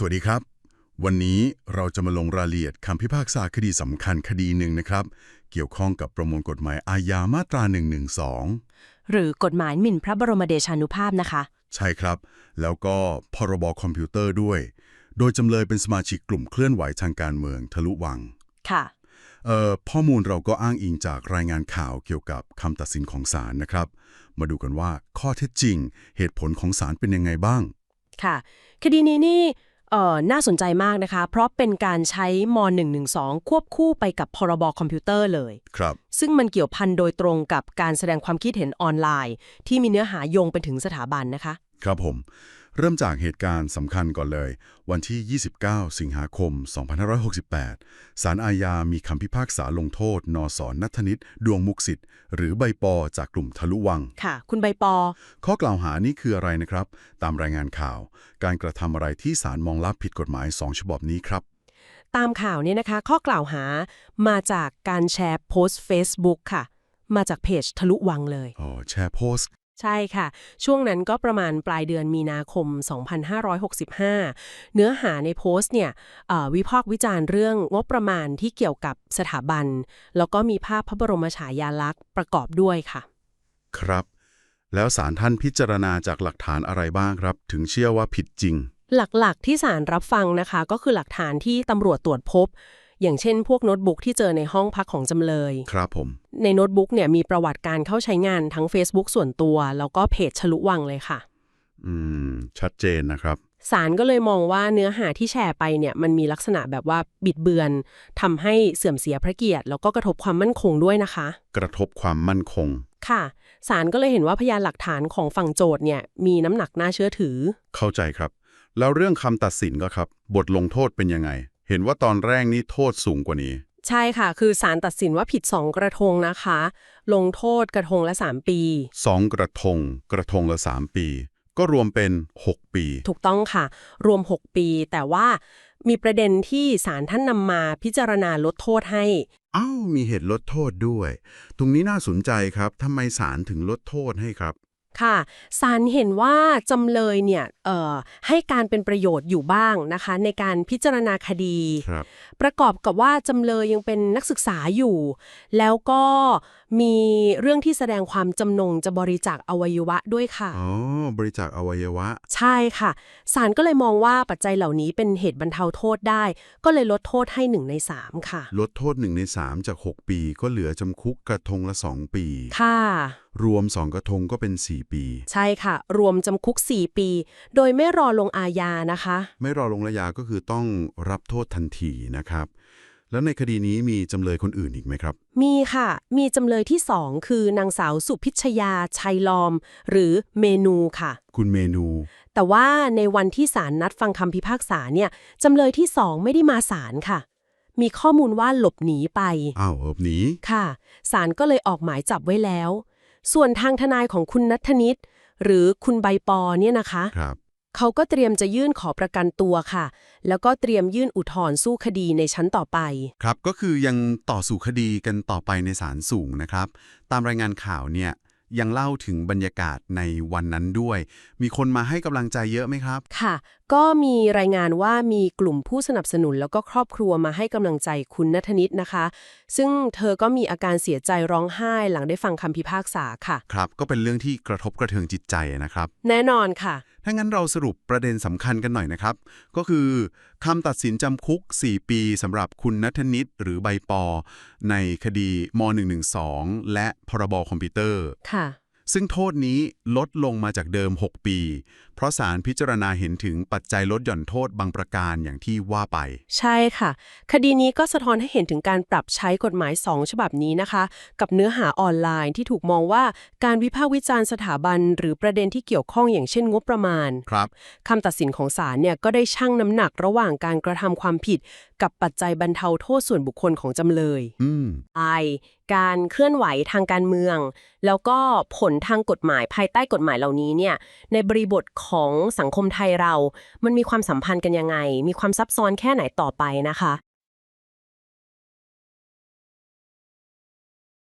สวัสดีครับ วันนี้เราจะมาลงรายละเอียดคำพิพากษาคดีสำคัญคดีหนึ่งนะครับ เกี่ยวข้องกับประมวลกฎหมายอาญามาตรา 112 หรือกฎหมายหมิ่นพระบรมเดชานุภาพนะคะ ใช่ครับ แล้วก็พรบคอมพิวเตอร์ด้วย โดยจำเลยเป็นสมาชิกกลุ่มเคลื่อนไหวทางการเมืองทะลุวัง ค่ะเอ่อข้อมูลเราก็อ้างอิงจากรายงานข่าวเกี่ยวกับคำตัดสินของศาลนะครับ มาดูกันว่าข้อเท็จจริง เหตุผลของศาลเป็นยังไงบ้าง ค่ะ คดีนี้นี่เอ่อ น่าสนใจมากนะคะ เพราะเป็นการใช้ม .112 ควบคู่ไปกับพรบคอมพิวเตอร์เลย ครับ ซึ่งมันเกี่ยวพันโดยตรงกับการแสดงความคิดเห็นออนไลน์ ที่มีเนื้อหาโยงไปถึงสถาบันนะคะ ครับผม เริ่มจากเหตุการณ์สำคัญก่อนเลย วันที่ 29 สิงหาคม 2568 ศาลอาญามีคำพิพากษาลงโทษ นสนัทนิตดวงมุกสิทธิ์ หรือใบปอจากกลุ่มทะลุวัง ค่ะ คุณใบปอ ข้อกล่าวหานี้คืออะไรนะครับ ตามรายงานข่าว การกระทำอะไรที่ศาลมองลับผิดกฎหมาย 2 ฉบับนี้ครับ ตามข่าวเนี่ยนะคะ ข้อกล่าวหามาจากการแชร์โพสต์ Facebook ค่ะ มาจากเพจทะลุวังเลย อ๋อ แชร์โพสต์ ใช่ค่ะ ช่วงนั้นก็ประมาณปลายเดือนมีนาคม 2565 เนื้อหาในโพสต์เนี่ยเอ่อวิพากษ์วิจารณ์เรื่องงบประมาณที่เกี่ยวกับสถาบัน แล้วก็มีภาพพระบรมฉายาลักษณ์ประกอบด้วยค่ะ ครับ แล้วศาลท่านพิจารณาจากหลักฐานอะไรบ้างครับ ถึงเชื่อว่าผิดจริง หลักๆที่ศาลรับฟังนะคะ ก็คือหลักฐานที่ตำรวจตรวจพบ อย่างเช่นพวกโน้ตบุ๊กที่เจอในห้องพักของจำเลย ครับผม ในโน้ตบุ๊กเนี่ยมีประวัติการเข้าใช้งานทั้ง Facebook ส่วนตัว แล้วก็เพจฉลุวังเลยค่ะ อืม ชัดเจนนะครับศาลก็เลยมองว่าเนื้อหาที่แชร์ไปเนี่ยมันมีลักษณะแบบว่าบิดเบือนทำให้เสื่อมเสียพระเกียรติ แล้วก็กระทบความมั่นคงด้วยนะคะ กระทบความมั่นคง ค่ะศาลก็เลยเห็นว่าพยานหลักฐานของฝั่งโจทย์เนี่ยมีน้ำหนักน่าเชื่อถือ เข้าใจครับ แล้วเรื่องคำตัดสินก็ครับ บทลงโทษเป็นยังไง เห็นว่าตอนแรกนี่โทษสูงกว่านี้ ใช่ค่ะ คือศาลตัดสินว่าผิด 2 กระทงนะคะ ลงโทษกระทงละ 3 ปี 2 กระทง กระทงละ 3 ปี ก็รวมเป็น 6 ปี ถูกต้องค่ะ รวม 6 ปี แต่ว่ามีประเด็นที่ศาลท่านนำมาพิจารณาลดโทษให้ อ้าว มีเหตุลดโทษด้วย ตรงนี้น่าสนใจครับทำไมศาลถึงลดโทษให้ครับ ค่ะศาลเห็นว่าจำเลยเนี่ยเอ่อให้การเป็นประโยชน์อยู่บ้างนะคะ ในการพิจารณาคดีครับประกอบกับว่าจำเลยยังเป็นนักศึกษาอยู่ แล้วก็มีเรื่องที่แสดงความจำนงจะบริจาคอวัยวะด้วยค่ะอ๋อบริจาคอวัยวะ ใช่ค่ะศาลก็เลยมองว่าปัจจัยเหล่านี้เป็นเหตุบรรเทาโทษได้ ก็เลยลดโทษให้หนึ่งในสามค่ะ ลดโทษ1ใน3จาก 6 ปีก็เหลือจำคุกกระทงละ 2 ปีค่ะ รวม2กระทงก็เป็น 4 ปี ใช่ค่ะ รวมจำคุก 4 ปี โดยไม่รอลงอาญานะคะ ไม่รอลงระยาก็คือต้องรับโทษทันทีนะครับ แล้วในคดีนี้มีจำเลยคนอื่นอีกไหมครับ มีค่ะ มีจำเลยที่สองคือนางสาวสุพิชยาชัยลอม หรือเมนูค่ะ คุณเมนู แต่ว่าในวันที่ศาลนัดฟังคำพิพากษาเนี่ยจำเลยที่สองไม่ได้มาศาลค่ะมีข้อมูลว่าหลบหนีไป อ้าวเอบหนี ค่ะ ศาลก็เลยออกหมายจับไว้แล้ว ส่วนทางทนายของคุณนัทธนิตหรือคุณใบปอเนี่ยนะคะครับเขาก็เตรียมจะยื่นขอประกันตัวค่ะ แล้วก็เตรียมยื่นอุทธรณ์สู้คดีในชั้นต่อไป ครับก็คือยังต่อสู่คดีกันต่อไปในศาลสูงนะครับ ตามรายงานข่าวเนี่ยยังเล่าถึงบรรยากาศในวันนั้นด้วย มีคนมาให้กำลังใจเยอะไหมครับ ค่ะ ก็มีรายงานว่ามีกลุ่มผู้สนับสนุนแล้วก็ครอบครัวมาให้กำลังใจคุณนัทนิตนะคะ ซึ่งเธอก็มีอาการเสียใจร้องไห้หลังได้ฟังคำพิพากษาค่ะ ครับ ก็เป็นเรื่องที่กระทบกระเทือนจิตใจนะครับ แน่นอนค่ะ ถ้างั้นเราสรุปประเด็นสำคัญกันหน่อยนะครับ ก็คือคำตัดสินจำคุก 4 ปีสำหรับคุณนัทนิตหรือใบปอ ในคดีม .112 และพรบคอมพิวเตอร์ค่ะ ซึ่งโทษนี้ลดลงมาจากเดิม 6 ปี เพราะศาลพิจารณาเห็นถึงปัจจัยลดหย่อนโทษบางประการอย่างที่ว่าไป ใช่ค่ะ คดีนี้ก็สะท้อนให้เห็นถึงการปรับใช้กฎหมาย 2 ฉบับนี้นะคะ กับเนื้อหาออนไลน์ที่ถูกมองว่าการวิพากษ์วิจารณ์สถาบัน หรือประเด็นที่เกี่ยวข้องอย่างเช่นงบประมาณครับคำตัดสินของศาลเนี่ยก็ได้ชั่งน้ำหนักระหว่างการกระทำความผิด กับปัจจัยบรรเทาโทษส่วนบุคคลของจำเลยอืมไอการเคลื่อนไหวทางการเมือง แล้วก็ผลทางกฎหมายภายใต้กฎหมายเหล่านี้เนี่ย ในบริบทของสังคมไทยเรา มันมีความสัมพันธ์กันยังไง มีความซับซ้อนแค่ไหนต่อไปนะคะ